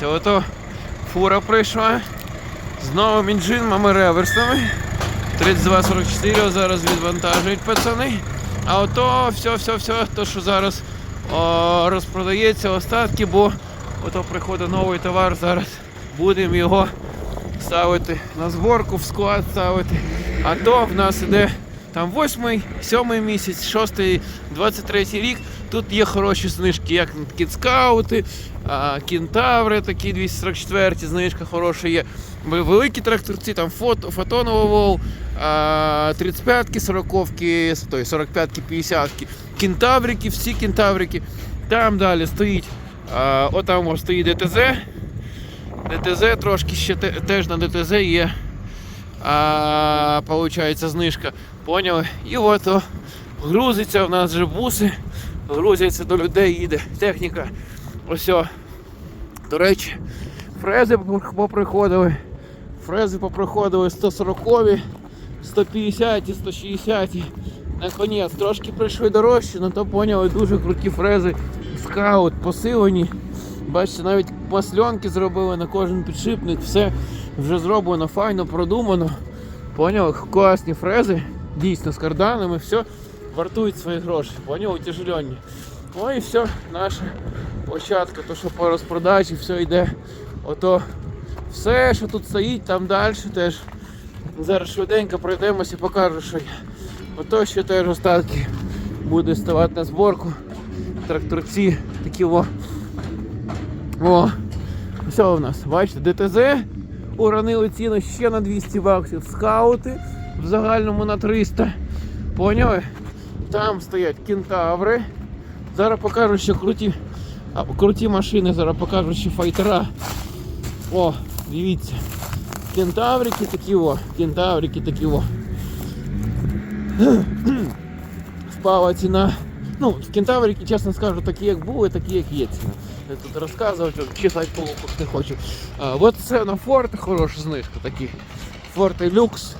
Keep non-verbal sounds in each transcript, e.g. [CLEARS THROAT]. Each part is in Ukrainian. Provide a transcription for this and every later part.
Це ото фура прийшла з новим інжинами реверсами. 3244 зараз відвантажують пацани. А ото все, все, все, то, що зараз о, розпродається остатки, бо ото приходить новий товар, зараз будемо його ставити на зборку, в склад ставити. А то в нас іде там 8, 7 місяць, 6, 23 рік. Тут є хороші знижки, як кітскаути, а, кентаври такі 244, знижка хороша є. Великі тракторці, там фото, фотонова вол, 35-ки, 40-ки, 45-ки, 50-ки, кентаврики, всі кентаврики. Там далі стоїть, а, отам ось стоїть ДТЗ. ДТЗ трошки ще теж на ДТЗ є. А, получається знижка. Поняли? І от грузиться в нас вже буси, грузяться до людей, їде техніка. Ось. До речі, фрези поприходили. Фрези поприходили 140, 150, 160. Наконець, трошки прийшли дорожче, але то поняли дуже круті фрези. Скаут посилені. Бачите, навіть масльонки зробили на кожен підшипник, все вже зроблено, файно, продумано. Поняли? Класні фрези, дійсно з карданами, все вартують свої гроші. Поняли? Утяжелені. Ну і все, наша площадка, то що по розпродажі, все йде. Ото все, що тут стоїть, там далі теж. Зараз швиденько пройдемося, покажу, що є. Ото ще теж остатки буде ставати на зборку. Тракторці такі о. О, все у нас, бачите, ДТЗ уронили ціну ще на 200 баксів. Скаути в загальному на 300. Поняли? Там стоять кентаври. Зараз покажу, що круті, круті машини, зараз покажу, що файтера. О, дивіться. Кентаврики такі о, кентаврики такі о. [CLEARS THROAT] Впала ціна. Ну, кентаврики, чесно скажу, такі як були, такі як є ціна. Я тут розказувати, чесать по не хочу. А, от це на форти хороша знижка такі. Форти люкс.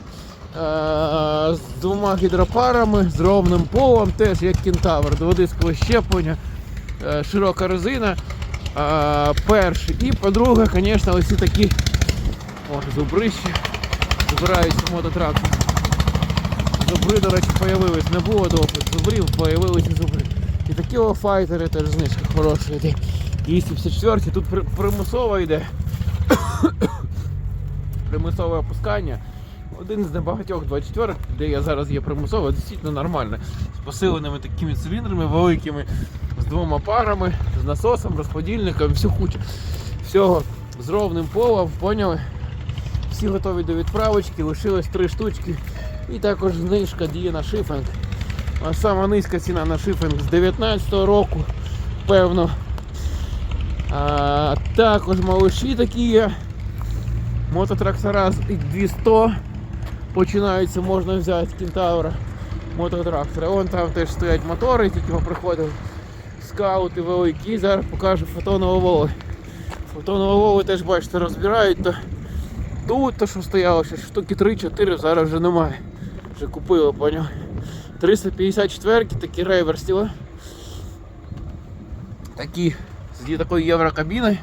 А, з двома гідропарами, з ровним полом, теж як кентавр, дводискове щеплення, е, широка резина. А, перший. І по-друге, звісно, ось такі о, зубрищі. Збираються мототрактор. Зубри, до речі, появились. Не було довго зубрів, появилися зубри. І такі о файтери теж знижка хороша йде. 254 тут примусово йде. [COUGHS] примусове опускання. Один з небагатьох 24, де я зараз є примусове, дійсно нормально. З посиленими такими циліндрами великими, з двома парами, з насосом, розподільником, всю кучу всього з ровним полом, поняли? Всі готові до відправочки, лишилось три штучки. І також знижка діє на шифинг. А сама низька ціна на шифинг з 19-го року, певно. А, також малыші такі є. Мототрактора з X200 починаються, можна взяти кентавра мототрактора. Вон там теж стоять мотори, тільки приходили. Скаути великі. Зараз покажу фотонову воли. Фотонову воли теж бачите розбирають. То тут то, що стояло, ще штуки 3-4, зараз вже немає. Вже купили, поняв. 354 такі рейверсіли. Такі з такою єврокабіною.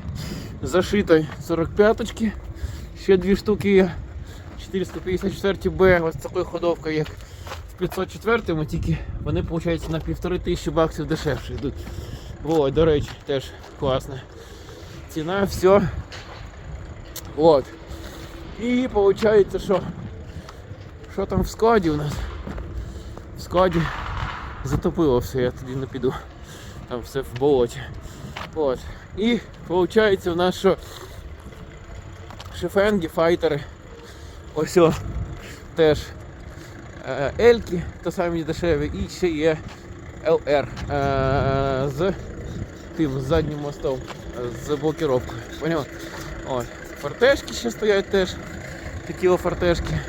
Зашитою 45-очки. Ще дві штуки є. 454 Б, ось такою ходовкою, як в 504-му, тільки вони, виходить, на півтори тисячі баксів дешевше йдуть. О, до речі, теж класно. Ціна, все. От. І виходить, що що там в складі у нас? В складі затопило все, я тоді не піду. Там все в болоті. От. І виходить у нас, що шифенги, файтери. Ось о, теж е, Ельки, то самі дешеві, і ще є ЛР е, з тим з заднім мостом, е, з блокіровкою. Поняв? От. Фортешки ще стоять теж. Такі о фортешки.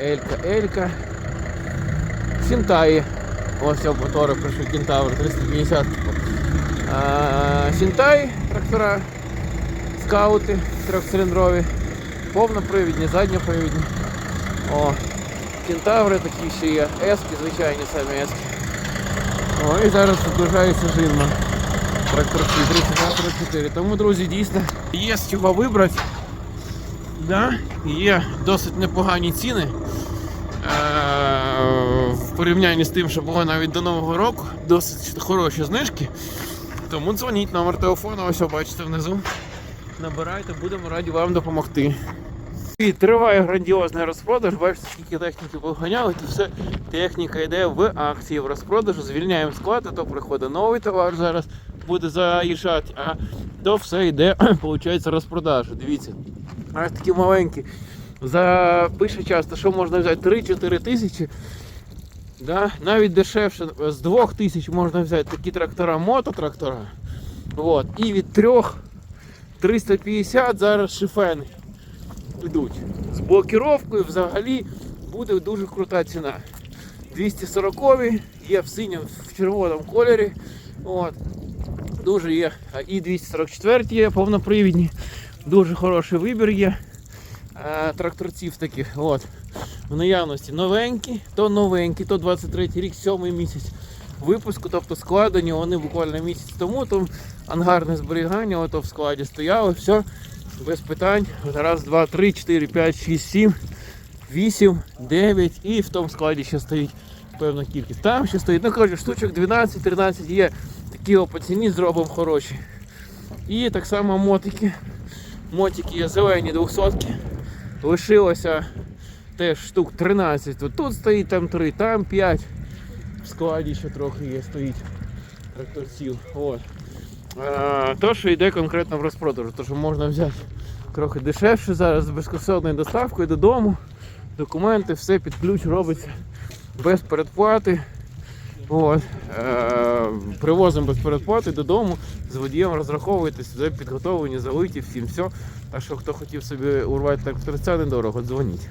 Елька, Елька. Сінтаї. Ось о, мотори прийшли Кентавр 350. А, Сінтай трактора. Скаути трьохциліндрові. Повнопривідні, задньопривідні. О, кентаври такі ще є. Ески, звичайні самі ески. О, і зараз наближається Жинман. Тракторці 32-44. Тому, друзі, дійсно є з чого вибрати. Да? Є досить непогані ціни. Е, в порівнянні з тим, що було навіть до Нового року, досить хороші знижки. Тому дзвоніть номер телефону, ось ви бачите внизу. Набирайте, будемо раді вам допомогти. І триває грандіозний розпродаж. Бачите, скільки техніки поганяли, то все техніка йде в акції в розпродажу. Звільняємо склад, а то приходить новий товар зараз буде заїжджати, а то все йде, [CLEARS THROAT] виходить, розпродажу. Дивіться. Аж такі маленькі. За пише часто, що можна взяти 3-4 тисячі. Да? Навіть дешевше з 2 тисяч можна взяти такі трактора, мототрактора. От. І від 3 350 зараз шифени йдуть. З блокіровкою взагалі буде дуже крута ціна. 240 є в синьому, в червоному кольорі. От. Дуже є. А І 244 є повнопривідні. Дуже хороший вибір є е, тракторців таких. От. В наявності новенькі, то новенькі, то 23 рік, 7 місяць випуску, тобто складені вони буквально місяць тому, там ангарне зберігання, ото в складі стояло, все, без питань. Раз, два, три, чотири, п'ять, шість, сім, вісім, дев'ять і в тому складі ще стоїть певна кількість. Там ще стоїть, ну коротше, штучок 12-13 є, такі по ціні зробимо хороші. І так само мотики. Мотики є зелені 200 Лишилося теж штук 13. Тут стоїть там 3, там 5. В складі ще трохи є, стоїть тракторців. От. А, то, що йде конкретно в розпродажу, то що можна взяти трохи дешевше зараз з безкоштовною доставкою додому. Документи, все під ключ робиться без передплати. От. Е, привозимо без передплати додому, з водієм розраховуєтесь, вже підготовлені, залиті, всім все. Так що хто хотів собі урвати тракторця недорого, дзвоніть.